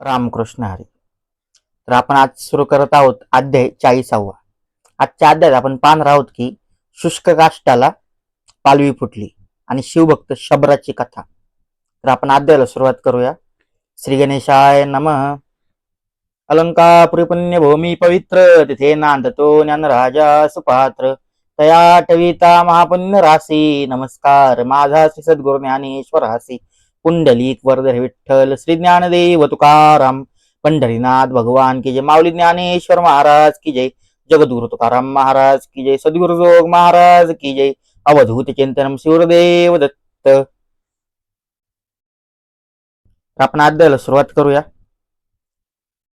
रामकृष्ण हरी. तर आपण आज सुरू करत आहोत अध्याय चाळीसावा. आजच्या अध्यायात आपण पाहणार आहोत की शुष्क काष्टाला पालवी फुटली आणि शिवभक्त शबराची कथा. तर आपण अध्यायाला सुरुवात करूया. श्री गणेशाय नम. अलंकापुरी पुण्य भूमी पवित्र तिथे नांदतो ज्ञानराजा सुपात्र. तया टविता महापुण्य राशी नमस्कार. माझा श्री सद्गुरु ज्ञानेश्वर हासी. पुंडलिक वरदर विठ्ठल श्री ज्ञानदेव तुकाराम। पंढरीनाथ भगवान की जय। माऊली ज्ञानेश्वर महाराज की जय। जगद्गुरु तुकाराम महाराज की जय। सद्गुरु जोग महाराज की जय। अवधूत चिंतनम शिवदेव दत्त। तर आपण अध्यायाला सुरुवात करूया.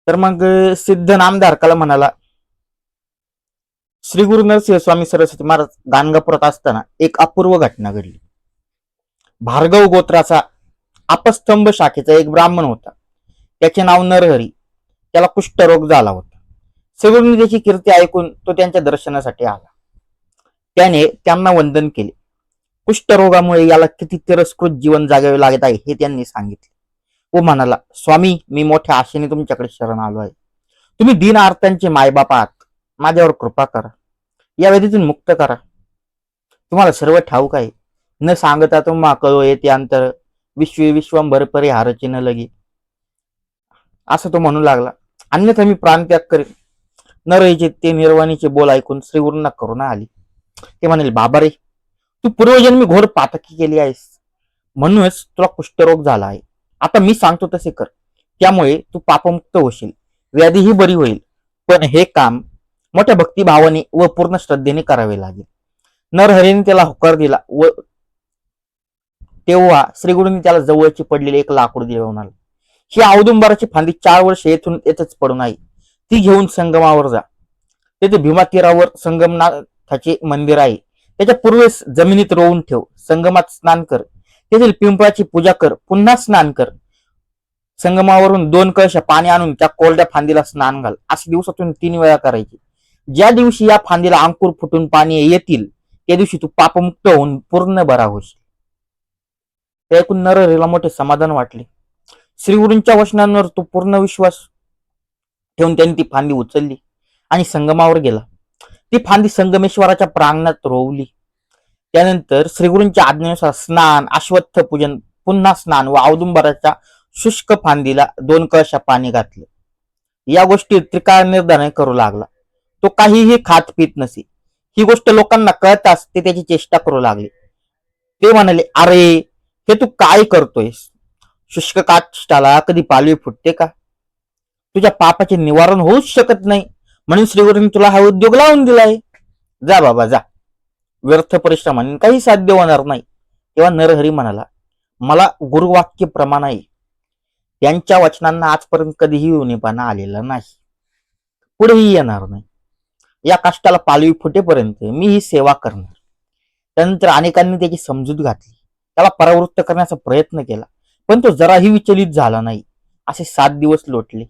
तर मग सिद्ध नामधारकाला म्हणाला श्री गुरु नरसिंह स्वामी सरस्वती महाराज गाणगापुरात असताना एक अपूर्व घटना घडली. भार्गव गोत्राचा अपस्तंभ शाखेचा एक ब्राह्मण होता. त्याचे नाव नरहरी. त्याला कुष्ठरोग झाला होता. सगळ्यांनी त्याची कीर्ती ऐकून तो त्यांच्या दर्शनासाठी आला. त्याने त्यांना वंदन केले. कुष्ठरोगामुळे याला किती तिरस्कृत जीवन जागावे लागत आहे हे त्यांनी सांगितले. व म्हणाला स्वामी मी मोठ्या आशेने तुमच्याकडे शरण आलो आहे. तुम्ही दीन आर्तांचे मायबाप आहात. माझ्यावर कृपा करा. या व्याधीतून मुक्त करा. तुम्हाला सर्व ठाऊक आहे. न सांगता तुम्हा कळो येते अंतर विश्वे विश्वंभर परिहार न लगी. असं तो म्हणू लागला. अन्यथा मी प्राणत्याग करेन. नरईचे ते निर्वाणीचे बोल ऐकून श्रीगुरूंना करुणा आली. ते म्हणाले बाबा रे तू पूर्वजन्मी घोर पातकी केली आहेस. म्हणूनच तुला कुष्ठरोग झाला आहे. आता मी सांगतो तसे कर. त्यामुळे तू पापमुक्त होशील. व्याधीही बरी होईल. पण हे काम मोठ्या भक्तिभावाने व पूर्ण श्रद्धेने करावे लागेल. नरहरीने त्याला होकार दिला व तेव्हा श्रीगुरूंनी त्याला जवळची पडलेली एक लाकूड दिले म्हणाले. ही औदुंबराची फांदी चार वर्ष येथून येतच पडून आहे ती घेऊन संगमावर जा. तेथे भीमा तीरावर संगमनाथाचे मंदिर आहे. त्याच्या पूर्वेस जमिनीत रोवून ठेव. संगमात स्नान कर. तेथील पिंपळाची पूजा कर. पुन्हा स्नान कर. संगमावरून दोन कळशा पाणी आणून त्या कोरड्या फांदीला स्नान घाल. असे दिवसातून तीन वेळा करायची. ज्या दिवशी या फांदीला अंकुर फुटून पाणी येतील त्या दिवशी तू पापमुक्त होऊन पूर्ण बरा होशील. ते ऐकून नरहरीला मोठे समाधान वाटले. श्रीगुरूंच्या वचनांवर तो पूर्ण विश्वास ठेवून त्यांनी ती फांदी उचलली आणि संगमावर गेला. ती फांदी संगमेश्वराच्या प्रांगणात रोवली. त्यानंतर श्रीगुरूंच्या आज्ञेनुसार स्नान अश्वत्थ पूजन पुन्हा स्नान व औदुंबराच्या शुष्क फांदीला दोन कळशा पाणी घातले. या गोष्टी त्रिकाळ निर्धारण करू लागला. तो काहीही खात पित नसे. ही गोष्ट लोकांना कळताच ते त्याची चेष्टा करू लागले. ते म्हणाले अरे हे तू काय करतोयस? शुष्क काष्टाला कधी पालवी फुटते का? तुझ्या पापाचे निवारण होऊच शकत नाही. म्हणून श्रीवरीने तुला हा उद्योग लावून दिलाय. जा बाबा जा. व्यर्थ परिश्रमाने काही साध्य होणार नाही. तेव्हा नरहरी म्हणाला मला गुरुवाक्य प्रमाण आहे. त्यांच्या वचनांना आजपर्यंत कधीही उणेपणा आलेला नाही. पुढेही येणार नाही. या काष्टाला पालवी फुटेपर्यंत मी ही सेवा करणार. त्यानंतर अनेकांनी त्याची समजूत घातली. त्याला परावृत्त करण्याचा प्रयत्न केला. पण तो जराही विचलित झाला नाही. असे सात दिवस लोटले.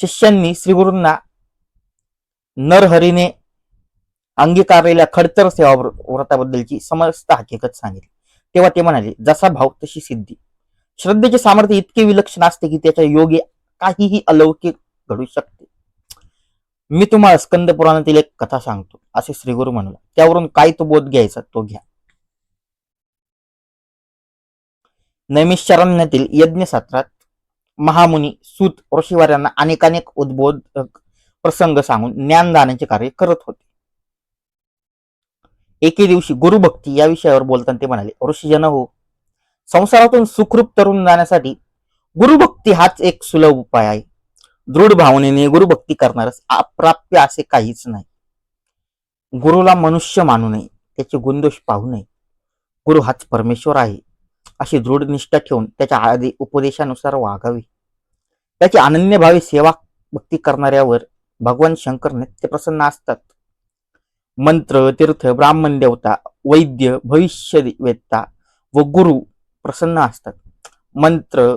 शिष्यांनी श्रीगुरूंना नरहरीने अंगीकारलेल्या खडतर सेवा व्रताबद्दलची समस्त हकीकत सांगितली. तेव्हा ते म्हणाले जसा भाव तशी सिद्धी. श्रद्धेचे सामर्थ्य इतके विलक्षण असते की त्याच्या योगे काहीही अलौकिक घडू शकते. मी तुम्हाला स्कंद पुराणातील एक कथा सांगतो असे श्रीगुरु म्हणाला. त्यावरून काय तो बोध घ्यायचा तो घ्या. नैमिषारण्यातील यज्ञशास्त्रात महामुनी सूत ऋषीवार्यांना अनेकानेक उद्बोधक प्रसंग सांगून ज्ञानदानाचे कार्य करत होते. एके दिवशी गुरुभक्ती या विषयावर बोलताना ते म्हणाले ऋषीजन हो संसारातून सुखरूप तरुण जाण्यासाठी गुरुभक्ती हाच एक सुलभ उपाय आहे. दृढ भावनेने गुरुभक्ती करणारच अप्राप्य असे काहीच नाही. गुरुला मनुष्य मानू नये त्याचे गुणदोष पाहू नये. गुरु हाच परमेश्वर आहे. अशी दृढ निष्ठा ठेवून त्याच्या आधी उपदेशानुसार वागावे. त्याची अनन्यभावी सेवा भक्ती करणाऱ्यावर भगवान शंकर नित्य प्रसन्न असतात. मंत्र तीर्थ ब्राह्मण देवता वैद्य भविष्य वेत्ता व गुरु प्रसन्न असतात. मंत्र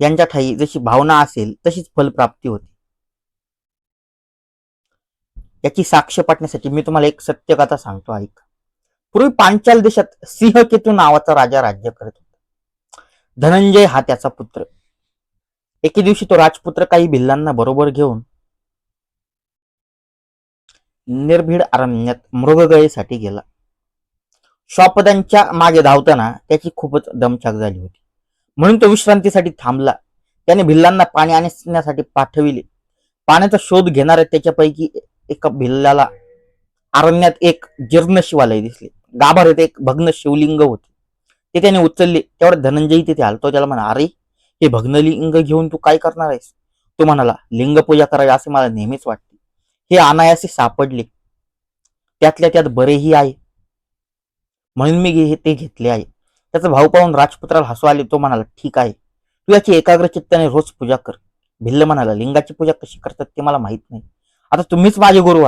यांच्या ठाई जशी भावना असेल तशीच फलप्राप्ती होते. याची साक्ष पाठण्यासाठी मी तुम्हाला एक सत्यकथा सांगतो ऐक. पूर्वी पांचाल देशात सिंहकेतू नावाचा राजा राज्य करत होता. धनंजय हा त्याचा पुत्र. एके दिवशी तो राजपुत्र काही भिल्लांना बरोबर घेऊन निर्भीड अरण्यात मृगगळेसाठी गेला. श्वापदांच्या मागे धावताना त्याची खूपच दमछाक झाली होती. म्हणून तो विश्रांतीसाठी थांबला. त्याने भिल्लांना पाणी आणण्यासाठी पाठविले. पाण्याचा शोध घेणाऱ्या त्याच्यापैकी एका भिल्लाला अरण्यात एक जीर्ण शिवालय दिसले. गाभाऱ्यात एक भग्न शिवलिंग होते. ते त्याने उचलले. त्यावर धनंजयी तिथे आलतो. त्याला म्हणा अरे हे भग्नलिंग घेऊन तू काय करणार आहेस? तो म्हणाला लिंग पूजा करावी असे मला नेहमीच वाटते. हे अनायासे सापडले. त्यातल्या त्यात बरेही आहे. म्हणून मी हे ते घेतले आहे. त्याचा भाऊ पाहून राजपुत्राला हसू आले. तो म्हणाला ठीक आहे. तू याची एकाग्र चित्ताने रोज पूजा कर. भिल्ल म्हणाला लिंगाची पूजा कशी करतात ते मला माहीत नाही. आता तुम्हीच माझे गुरु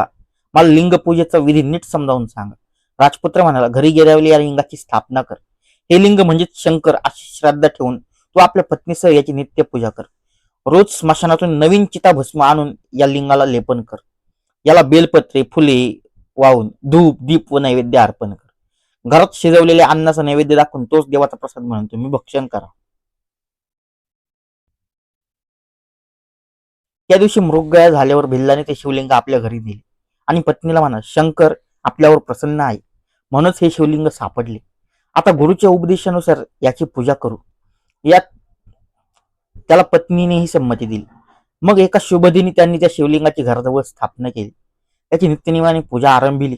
मला लिंग पूजेचा विधी नीट समजावून सांगा. राजपुत्र म्हणाला घरी गेल्यावर या लिंगाची स्थापना कर. हे लिंग म्हणजे शंकर अशी श्रद्धा ठेवून तू आपल्या पत्नीसह याची नित्य पूजा कर. रोज स्मशानातून नवीन चिता भस्म आणून या लिंगाला लेपन कर. याला बेलपत्रे फुले वाहून धूप दीप व नैवेद्य अर्पण कर. घरात शिजवलेल्या अन्नाचा नैवेद्य दाखवून तोच देवाचा प्रसाद म्हणून तुम्ही भक्षण करा. त्या दिवशी मृगया झाल्यावर भिल्लाने ते शिवलिंग आपल्या घरी दिले आणि पत्नीला म्हणा शंकर आपल्यावर प्रसन्न आहे. म्हणूनच हे शिवलिंग सापडले. आता गुरुच्या उपदेशानुसार याची पूजा करू. यात त्याला पत्नीनेही संमती दिली. मग एका शुभदिनी त्यांनी त्या शिवलिंगाची घराजवळ स्थापना केली. त्याची नित्यनिमाने पूजा आरंभिली.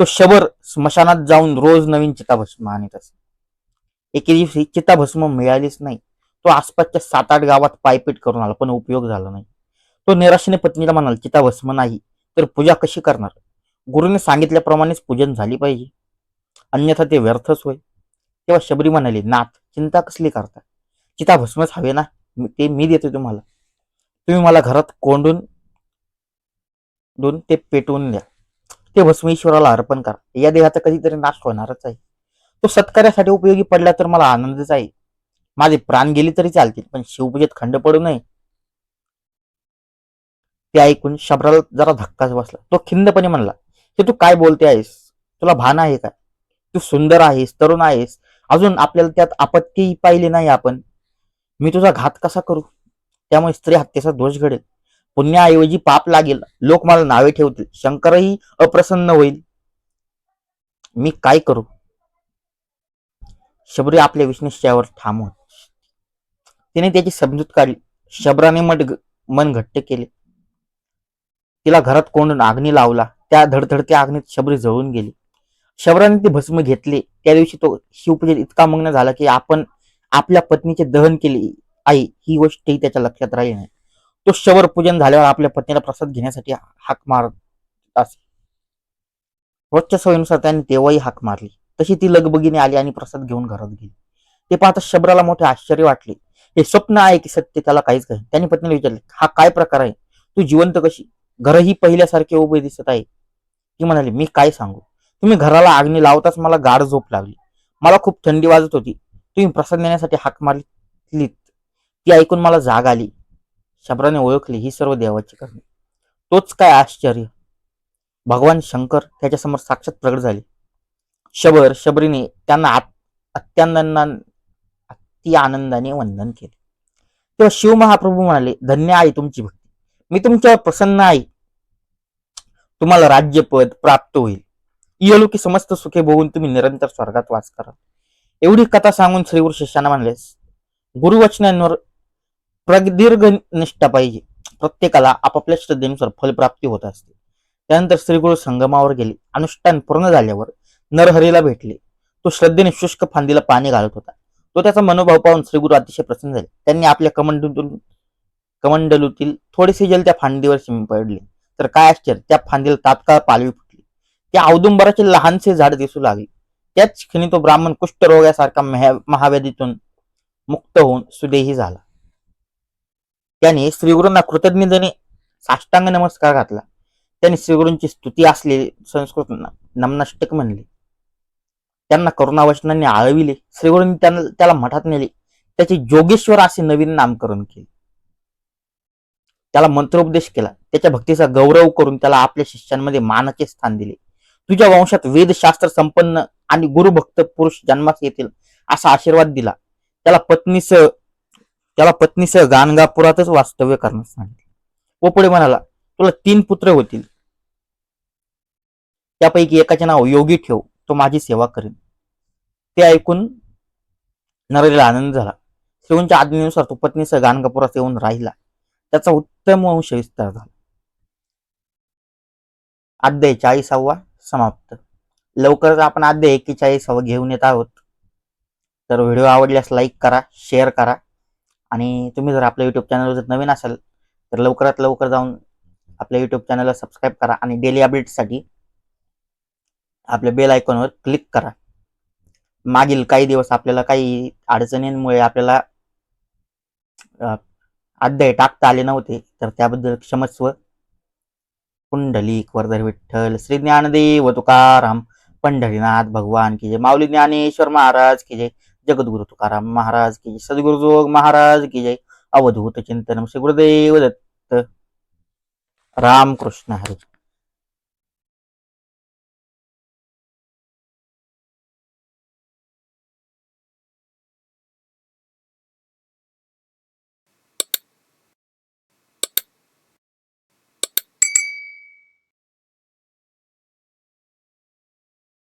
तो शबर स्मशानात जाऊन रोज नवीन चिताभस्म आणत असे. एके दिवशी चिताभस्म मिळालीच नाही. तो आसपासच्या सात आठ गावात पायपीट करून आला पण उपयोग झाला नाही. तो निराशेने पत्नीला म्हणाला चिताभस्म नाही तर पूजा कशी करणार? गुरुने सांगितल्याप्रमाणेच पूजन झाली पाहिजे. अन्यथा ते व्यर्थच होय. तेव्हा शबरी म्हणाली नाथ चिंता कसली करता? चिता भस्मच हवे ना? ते मी देतो तुम्हाला. तुम्ही मला घरात कोंडून दोन ते पेटवून द्या. ते भस्म ईश्वराला अर्पण करा. या देहाचा कधीतरी नाश होणारच आहे. तो सत्कार्यासाठी उपयोगी पडला तर मला आनंदच आहे. माझे प्राण गेले तरी चालतील पण शिवपूजेत खंड पडू नये. ते ऐकून शबराला जरा धक्काच बसला. तो खिंदपणे म्हणला की तू काय बोलते आहेस? तुला भान आहे का? तू सुंदर आहेस तरुण आहेस. अजून आपल्याला त्यात आपत्तीही पाहिली नाही आपण. मी तुझा घात कसा करू? त्यामुळे स्त्री हत्येचा दोष घडेल. पुण्याऐवजी पाप लागेल. लोक मला नावे ठेवतील. शंकरही अप्रसन्न होईल. मी काय करू? शबरी आपल्या विष्णुष्यावर ठाम होत तिने त्याची समजूत काढली. शबराने मट मन घट्ट केले. तिला घरात कोंडून अग्नी लावला? त्या धडधडत्या अग्नीत शबरी जळून गेली. शबराने ते भस्म घेतले. त्या दिवशी तो शिवपूजेत इतका मग्न झाला की आपण आपल्या पत्नीचे दहन केले. आहे ही गोष्टही त्याच्या लक्षात राहिली नाही. तो शवर पूजन झाल्यावर आपल्या पत्नीला प्रसाद घेण्यासाठी हाक मारत असे. रोजच्या सवयीनुसार त्याने तेव्हाही हाक मारली. तशी ती लगबगीने आली आणि प्रसाद घेऊन घरात गेली. ते पाहता शबराला मोठे आश्चर्य वाटले. हे स्वप्न आहे की सत्य त्याला काहीच काही त्याने पत्नीला विचारले हा काय प्रकार आहे? तू जिवंत कशी? घरही पहिल्यासारखे उभे दिसत आहे ती म्हणाली मी काय सांगू? तुम्ही घराला अग्नी लावताच मला गाढ झोप लागली. मला खूप थंडी वाजत होती. तुम्ही प्रसाद नेण्यासाठी हाक मारलीत. ती ऐकून मला जाग आली. शबराने ओळखली ही सर्व देवाची करणे तोच काय आश्चर्य? भगवान शंकर त्याच्यासमोर साक्षात प्रगट झाले. शबर शबरीने त्यांना अत्यानंदा अति आनंदाने वंदन केले. तेव्हा शिव महाप्रभू म्हणाले धन्य आहे तुमची भक्ती. मी तुमच्यावर प्रसन्न आहे. तुम्हाला राज्यपद प्राप्त होईल. इयलुकी समस्त सुखे भोगून तुम्ही निरंतर स्वर्गात वास करा. एवढी कथा सांगून श्रीगुरु शिष्याना म्हणलेस गुरुवचनांवर प्रदीर्घ निष्ठा पाहिजे. प्रत्येकाला आपापल्या श्रद्धेनुसार फलप्राप्ती होत असते. त्यानंतर श्रीगुरु संगमावर गेले. अनुष्ठान पूर्ण झाल्यावर नरहरीला भेटले. तो श्रद्धेने शुष्क फांदीला पाणी घालत होता. तो त्याचा मनोभाव पाहून श्रीगुरु अतिशय प्रसन्न झाले. त्यांनी आपल्या कमंडलूतून कमंडलूतील थोडेसे जल त्या फांदीवर शिंपडले. तर काय आश्चर्य त्या फांदीला तात्काळ पालवी फुटली. त्या औदुंबराचे लहानसे झाड दिसू लागले. त्याच क्षणी तो ब्राह्मण कुष्ठरोगासारखा महा- महाव्याधीतून मुक्त होऊन सुदेही झाला. त्याने श्रीगुरूंना कृतज्ञतेने साष्टांग नमस्कार घातला. त्याने श्रीगुरूंची स्तुती असलेली संस्कृत नमनाष्टक म्हणले. त्यांना करुणावचनाने आळविले. श्रीगुरूंनी त्यांना त्याला मठात नेले. त्याचे जोगेश्वर असे नवीन नामकरण केले. त्याला मंत्रोपदेश केला. त्याच्या भक्तीचा गौरव करून त्याला आपल्या शिष्यांमध्ये मानाचे स्थान दिले. तुझ्या वंशात वेदशास्त्र संपन्न आणि गुरुभक्त पुरुष जन्मास येतील असा आशीर्वाद दिला. त्याला पत्नीसह त्याला पत्नीसह गाणगापुरातच वास्तव्य करण्यास सांगितले. व पुढे म्हणाला तुला तीन पुत्र होतील. त्यापैकी एकाचे नाव योगी ठेव. तो माझी सेवा करेन ते ऐकून नरेला आनंद झाला. श्रीऊंच्या आज्ञेनुसार तो पत्नीसह गाणगापुरात येऊन राहिला. त्याचा उत्तम अंश विस्तार झाला. अध्याय चाळीसावा समाप्त. लवकरच आपण अध्याय एकेचाळीसावा घेऊन येत आहोत. तर व्हिडिओ आवडल्यास लाईक करा शेअर करा आणि तुम्ही जर आपल्या युट्यूब चॅनलवर जर नवीन असाल तर लवकरात लवकर जाऊन आपल्या युट्यूब चॅनलला सबस्क्राईब करा आणि डेली अपडेटसाठी आपल्या बेल आयकॉनवर क्लिक करा. मागील काही दिवस आपल्याला काही अडचणींमुळे आपल्याला अध्याय टाकता आले नव्हते तर त्याबद्दल क्षमस्व पुंडलिक वरदर विठ्ठल श्री ज्ञानदेव तुकाराम पंढरीनाथ भगवान की जय माऊली ज्ञानेश्वर महाराज की जय जगद्गुरु तुकाराम महाराज की जय सद्गुरु जोग महाराज की जय अवधूत चिंतन श्री गुरुदेव दत्त रामकृष्ण हरी.